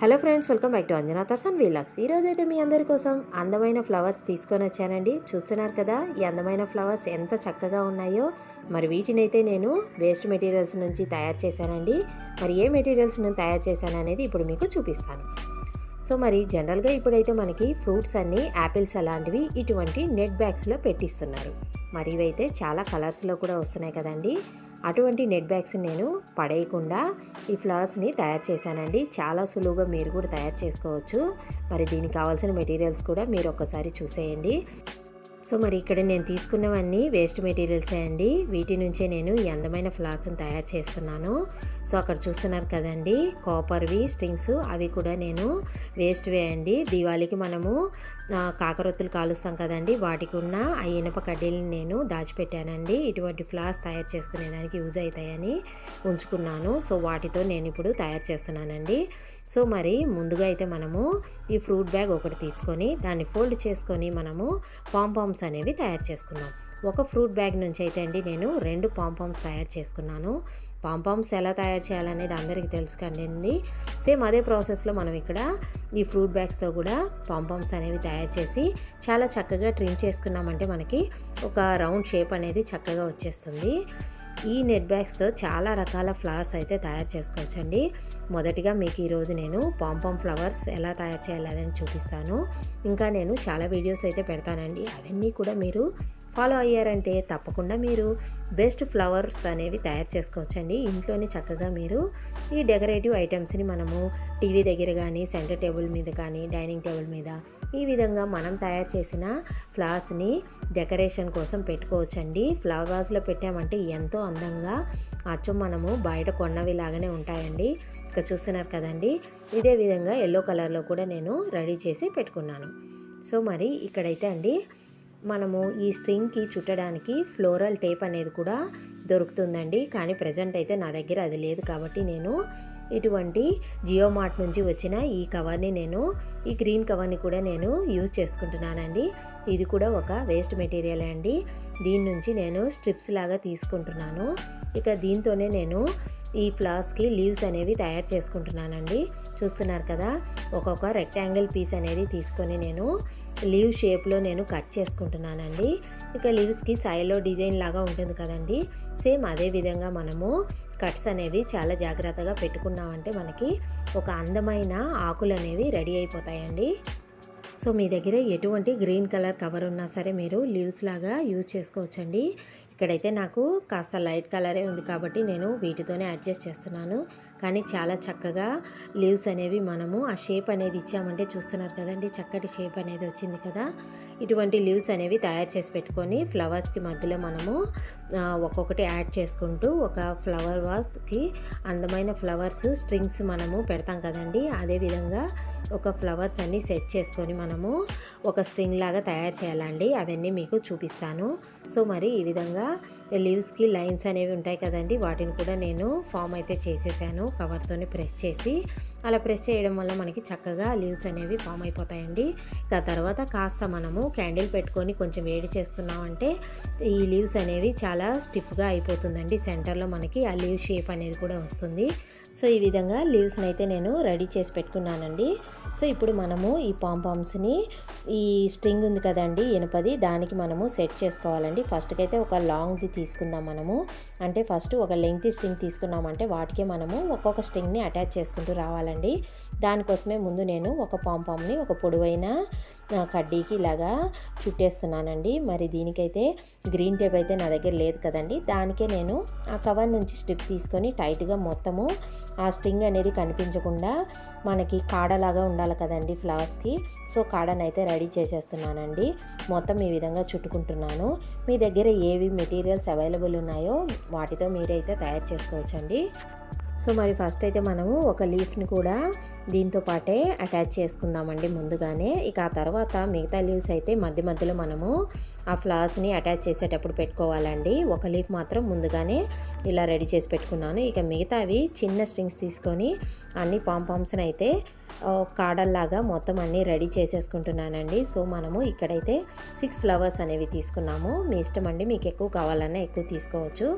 Hello friends welcome back to Anjana తర్సన్ వీలాక్స్. ఈరోజు అయితే మీ అందరి కోసం అందమైన ఫ్లవర్స్ తీసుకొని వచ్చానండి. చూస్తున్నారు కదా ఈ అందమైన ఫ్లవర్స్ ఎంత చక్కగా ఉన్నాయో. మరి వీటినైతే నేను వేస్ట్ మెటీరియల్స్ నుంచి తయారు చేశానండి. మరి ఏ మెటీరియల్స్ నేను తయారు చేశాను అనేది ఇప్పుడు మీకు చూపిస్తాను. సో మరి జనరల్గా ఇప్పుడైతే మనకి ఫ్రూట్స్ అన్నీ యాపిల్స్ అలాంటివి ఇటువంటి నెట్ బ్యాగ్స్లో పెట్టిస్తున్నారు. మరి ఇవైతే చాలా కలర్స్లో కూడా వస్తున్నాయి కదండీ. అటువంటి నెట్ బ్యాగ్స్ నేను పడేయకుండా ఈ ఫ్లవర్స్ని తయారు చేశానండి. చాలా సులువుగా మీరు కూడా తయారు చేసుకోవచ్చు. మరి దీనికి కావాల్సిన మెటీరియల్స్ కూడా మీరు ఒక్కసారి చూసేయండి. సో మరి ఇక్కడ నేను తీసుకున్నవన్నీ వేస్ట్ మెటీరియల్సే అండి. వీటి నుంచే నేను ఈ అందమైన ఫ్లాస్ని తయారు చేస్తున్నాను. సో అక్కడ చూస్తున్నారు కదండి కాపర్వి స్ట్రింగ్స్ అవి కూడా నేను వేస్ట్ వేయండి దివాళీకి మనము కాకరొత్తులు కాలుస్తాం కదండి వాటికి ఉన్న ఆ ఇనప కడ్డీలను నేను దాచిపెట్టానండి. ఇటువంటి ఫ్లాస్ తయారు చేసుకునేదానికి యూజ్ అవుతాయని ఉంచుకున్నాను. సో వాటితో నేను ఇప్పుడు తయారు చేస్తున్నానండి. సో మరి ముందుగా అయితే మనము ఈ ఫ్రూట్ బ్యాగ్ ఒకటి తీసుకొని దాన్ని ఫోల్డ్ చేసుకొని మనము పాంపామ్స్ అనేవి తయారు చేసుకుందాం. ఒక ఫ్రూట్ బ్యాగ్ నుంచి అయితే అండి నేను రెండు పాంపామ్స్ తయారు చేసుకున్నాను. పాంపామ్స్ ఎలా తయారు చేయాలనేది అందరికీ తెలుసు కండి సేమ్ అదే ప్రాసెస్లో మనం ఇక్కడ ఈ ఫ్రూట్ బ్యాగ్స్తో కూడా పాంపామ్స్ అనేవి తయారు చేసి చాలా చక్కగా ట్రిమ్ చేసుకున్నామంటే మనకి ఒక రౌండ్ షేప్ అనేది చక్కగా వచ్చేస్తుంది. ఈ నెట్ బ్యాగ్స్తో చాలా రకాల ఫ్లవర్స్ అయితే తయారు చేసుకోవచ్చండి. మొదటిగా మీకు ఈరోజు నేను పాంపామ్ ఫ్లవర్స్ ఎలా తయారు చేయాలని చూపిస్తాను. ఇంకా నేను చాలా వీడియోస్ అయితే పెడతానండి. అవన్నీ కూడా మీరు ఫాలో అయ్యారంటే తప్పకుండా మీరు బెస్ట్ ఫ్లవర్స్ అనేవి తయారు చేసుకోవచ్చండి. ఇంట్లోనే చక్కగా మీరు ఈ డెకరేటివ్ ఐటమ్స్ని మనము టీవీ దగ్గర కానీ సెంటర్ టేబుల్ మీద కానీ డైనింగ్ టేబుల్ మీద ఈ విధంగా మనం తయారు చేసిన ఫ్లవర్స్ని డెకరేషన్ కోసం పెట్టుకోవచ్చండి. ఫ్లవర్ వాజ్లో పెట్టామంటే ఎంతో అందంగా అచ్చు మనము బయట కొన్నవి లాగానే ఉంటాయండి. ఇక చూస్తున్నారు కదండి ఇదే విధంగా ఎల్లో కలర్లో కూడా నేను రెడీ చేసి పెట్టుకున్నాను. సో మరి ఇక్కడైతే అండి మనము ఈ స్ట్రింగ్కి చుట్టడానికి ఫ్లోరల్ టేప్ అనేది కూడా దొరుకుతుందండి. కానీ ప్రజెంట్ అయితే నా దగ్గర అది లేదు కాబట్టి నేను ఇటువంటి జియో మార్ట్ నుంచి వచ్చిన ఈ కవర్ని నేను ఈ గ్రీన్ కవర్ని కూడా నేను యూజ్ చేసుకుంటున్నానండి. ఇది కూడా ఒక వేస్ట్ మెటీరియల్ అండి. దీని నుంచి నేను స్ట్రిప్స్ లాగా తీసుకుంటున్నాను. ఇక దీంతోనే నేను ఈ ఫ్లాస్కి లీవ్స్ అనేవి తయారు చేసుకుంటున్నానండి. చూస్తున్నారు కదా ఒక్కొక్క రెక్టాంగిల్ పీస్ అనేది తీసుకొని నేను లీవ్ షేప్లో నేను కట్ చేసుకుంటున్నానండి. ఇక లీవ్స్కి సైడ్లో డిజైన్ లాగా ఉంటుంది కదండి. సేమ్ అదే విధంగా మనము కట్స్ అనేవి చాలా జాగ్రత్తగా పెట్టుకున్నామంటే మనకి ఒక అందమైన ఆకులు అనేవి రెడీ అయిపోతాయండి. సో మీ దగ్గర ఎటువంటి గ్రీన్ కలర్ కవర్ ఉన్నా సరే మీరు లీవ్స్ లాగా యూజ్ చేసుకోవచ్చండి. ఇక్కడైతే నాకు కాస్త లైట్ కలరే ఉంది కాబట్టి నేను వీటితోనే అడ్జస్ట్ చేస్తున్నాను. కానీ చాలా చక్కగా లీవ్స్ అనేవి మనము ఆ షేప్ అనేది ఇచ్చామంటే చూస్తున్నారు కదండి చక్కటి షేప్ అనేది వచ్చింది కదా. ఇటువంటి లీవ్స్ అనేవి తయారు చేసి పెట్టుకొని ఫ్లవర్స్కి మధ్యలో మనము ఒక్కొక్కటి యాడ్ చేసుకుంటూ ఒక ఫ్లవర్ వాస్కి అందమైన ఫ్లవర్స్ స్ట్రింగ్స్ మనము పెడతాం కదండి. అదేవిధంగా ఒక ఫ్లవర్స్ అన్నీ సెట్ చేసుకొని మనము ఒక స్ట్రింగ్ లాగా తయారు చేయాలండి. అవన్నీ మీకు చూపిస్తాను. సో మరి ఈ విధంగా లీవ్స్కి లైన్స్ అనేవి ఉంటాయి కదండి వాటిని కూడా నేను ఫామ్ అయితే చేసేసాను. కవర్తోనే ప్రెస్ చేసి అలా ప్రెస్ చేయడం వల్ల మనకి చక్కగా లీవ్స్ అనేవి ఫామ్ అయిపోతాయండి. ఇక తర్వాత కాస్త మనము క్యాండిల్ పెట్టుకొని కొంచెం వేడి చేసుకున్నామంటే ఈ లీవ్స్ అనేవి చాలా స్టిఫ్గా అయిపోతుందండి. సెంటర్లో మనకి ఆ లీవ్ షేప్ అనేది కూడా వస్తుంది. సో ఈ విధంగా లీవ్స్ని అయితే నేను రెడీ చేసి పెట్టుకున్నానండి. సో ఇప్పుడు మనము ఈ పాంపామ్స్ని ఈ స్ట్రింగ్ ఉంది కదండి ఇనుపది దానికి మనము సెట్ చేసుకోవాలండి. ఫస్ట్కి అయితే ఒక లాంగ్ది తీసుకుందాం మనము. అంటే ఫస్ట్ ఒక లెంగ్త్ స్ట్రింగ్ తీసుకున్నామంటే వాటికే మనము ఒక్కొక్క స్ట్రింగ్ని అటాచ్ చేసుకుంటూ రావాలండి. దానికోసమే ముందు నేను ఒక పాంపాంని ఒక పొడవైన కడ్డీకి ఇలాగా చుట్టేస్తున్నానండి. మరి దీనికైతే గ్రీన్ టేప్ అయితే నా దగ్గర లేదు కదండి. దానికే నేను ఆ కవర్ నుంచి స్ట్రిప్ తీసుకొని టైట్గా మొత్తము ఆ స్ట్రింగ్ అనేది కనిపించకుండా మనకి కాడలాగా ఉండాలి కదండి ఫ్లవర్స్కి. So కాడనైతే ready చేసేస్తున్నానండి. మొత్తం ఈ విధంగా చుట్టుకుంటున్నాను. మీ దగ్గర ఏవి మెటీరియల్స్ అవైలబుల్ ఉన్నాయో వాటితో మీరైతే తయారు చేసుకోవచ్చండి. సో మరి ఫస్ట్ అయితే మనము ఒక లీఫ్ని కూడా దీంతో పాటే అటాచ్ చేసుకుందామండి ముందుగానే. ఇక ఆ తర్వాత మిగతా లీవ్స్ అయితే మధ్య మధ్యలో మనము ఆ ఫ్లవర్స్ని అటాచ్ చేసేటప్పుడు పెట్టుకోవాలండి. ఒక లీఫ్ మాత్రం ముందుగానే ఇలా రెడీ చేసి పెట్టుకున్నాను. ఇక మిగతావి చిన్న స్ట్రింగ్స్ తీసుకొని అన్ని పాంపామ్స్ని అయితే కాడల్లాగా మొత్తం అన్నీ రెడీ చేసేసుకుంటున్నానండి. సో మనము ఇక్కడైతే సిక్స్ ఫ్లవర్స్ అనేవి తీసుకున్నాము. మీ ఇష్టం అండి మీకు ఎక్కువ కావాలన్నా ఎక్కువ తీసుకోవచ్చు.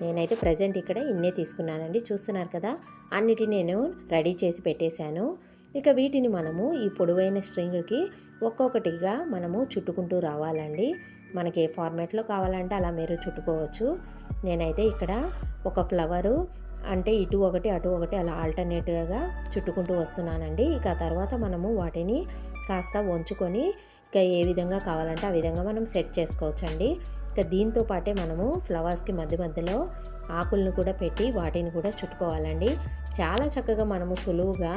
నేనైతే ప్రజెంట్ ఇక్కడ ఇన్నే తీసుకున్నానండి. చూస్తున్నారు కదా అన్నిటి నేను రెడీ చేసి పెట్టేశాను. ఇక వీటిని మనము ఈ పొడవైన స్ట్రింగ్కి ఒక్కొక్కటిగా మనము చుట్టుకుంటూ రావాలండి. మనకి ఏ ఫార్మాట్లో కావాలంటే అలా మీరు చుట్టుకోవచ్చు. నేనైతే ఇక్కడ ఒక ఫ్లవరు అంటే ఇటు ఒకటి అటు ఒకటి అలా ఆల్టర్నేటివ్గా చుట్టుకుంటూ వస్తున్నానండి. ఇక తర్వాత మనము వాటిని కాస్త వంచుకొని ఇక ఏ విధంగా కావాలంటే ఆ విధంగా మనం సెట్ చేసుకోవచ్చండి. ఇక దీంతో పాటే మనము ఫ్లవర్స్కి మధ్య మధ్యలో ఆకులను కూడా పెట్టి వాటిని కూడా చుట్టుకోవాలండి. చాలా చక్కగా మనము సులువుగా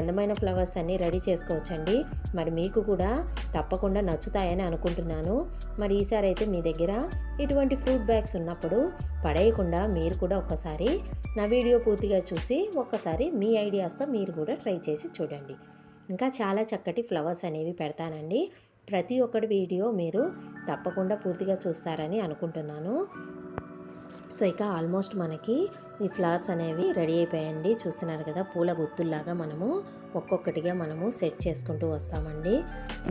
అందమైన ఫ్లవర్స్ అన్నీ రెడీ చేసుకోవచ్చండి. మరి మీకు కూడా తప్పకుండా నచ్చుతాయని అనుకుంటున్నాను. మరి ఈసారి అయితే మీ దగ్గర ఇటువంటి ఫ్రూట్ బ్యాగ్స్ ఉన్నప్పుడు పడేయకుండా మీరు కూడా ఒక్కసారి నా వీడియో పూర్తిగా చూసి ఒక్కసారి మీ ఐడియాస్తో మీరు కూడా ట్రై చేసి చూడండి. ఇంకా చాలా చక్కటి ఫ్లవర్స్ అనేవి పెడతానండి. ప్రతి ఒక్కటి వీడియో మీరు తప్పకుండా పూర్తిగా చూస్తారని అనుకుంటున్నాను. సో ఇక ఆల్మోస్ట్ మనకి ఈ ఫ్లవర్స్ అనేవి రెడీ అయిపోయాయండి. చూస్తున్నారు కదా పూల గుత్తుల్లాగా మనము ఒక్కొక్కటిగా మనము సెట్ చేసుకుంటూ వస్తామండి.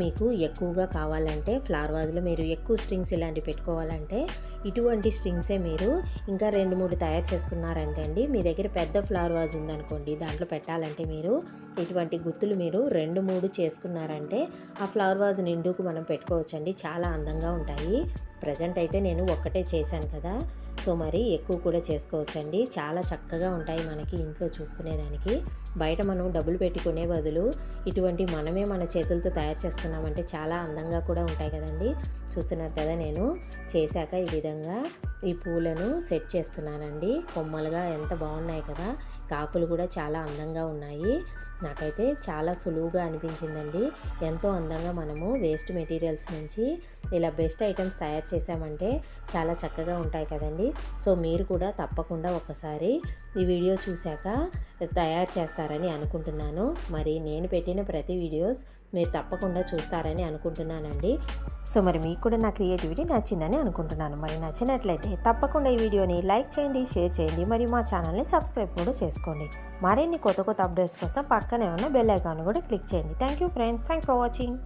మీకు ఎక్కువగా కావాలంటే ఫ్లవర్ వాజ్లో మీరు ఎక్కువ స్ట్రింగ్స్ ఇలాంటివి పెట్టుకోవాలంటే ఇటువంటి స్ట్రింగ్సే మీరు ఇంకా రెండు మూడు తయారు చేసుకున్నారంటే అండి మీ దగ్గర పెద్ద ఫ్లవర్ వాజ్ ఉందనుకోండి దాంట్లో పెట్టాలంటే మీరు ఇటువంటి గుత్తులు మీరు రెండు మూడు చేసుకున్నారంటే ఆ ఫ్లవర్ వాజ్ నిండుకు మనం పెట్టుకోవచ్చండి. చాలా అందంగా ఉంటాయి. ప్రజెంట్ అయితే నేను ఒక్కటే చేశాను కదా. సో మరి ఎక్కువ కూడా చేసుకోవచ్చండి. చాలా చక్కగా ఉంటాయి మనకి ఇంట్లో చూసుకునేదానికి. బయట మనం డబ్బులు పెట్టుకునే బదులు ఇటువంటి మనమే మన చేతులతో తయారు చేసుకున్నామంటే చాలా అందంగా కూడా ఉంటాయి కదండి. చూస్తున్నారు కదా నేను. చేశాక ఈ విధంగా ఈ పూలను సెట్ చేస్తున్నానండి. కొమ్మలుగా ఎంత బాగున్నాయి కదా. కాకులు కూడా చాలా అందంగా ఉన్నాయి. నాకైతే చాలా సులువుగా అనిపించిందండి. ఎంతో అందంగా మనము వేస్ట్ మెటీరియల్స్ నుంచి ఇలా బెస్ట్ ఐటమ్స్ తయారు చేసామంటే చాలా చక్కగా ఉంటాయి కదండి. సో మీరు కూడా తప్పకుండా ఒకసారి ఈ వీడియో చూశాక తయారు చేస్తారని అనుకుంటున్నాను. మరి నేను పెట్టిన ప్రతి వీడియోస్ మీరు తప్పకుండా చూస్తారని అనుకుంటున్నానండి. సో మరి మీకు కూడా నా క్రియేటివిటీ నచ్చిందని అనుకుంటున్నాను. మరి నచ్చినట్లయితే తప్పకుండా ఈ వీడియోని లైక్ చేయండి షేర్ చేయండి మరియు మా ఛానల్ని సబ్స్క్రైబ్ కూడా చేసుకోండి. మరిన్ని కొత్త కొత్త అప్డేట్స్ కోసం పక్కనే ఉన్న బెల్ ఐకాన్ కూడా క్లిక్ చేయండి. Thank you friends. Thanks for watching.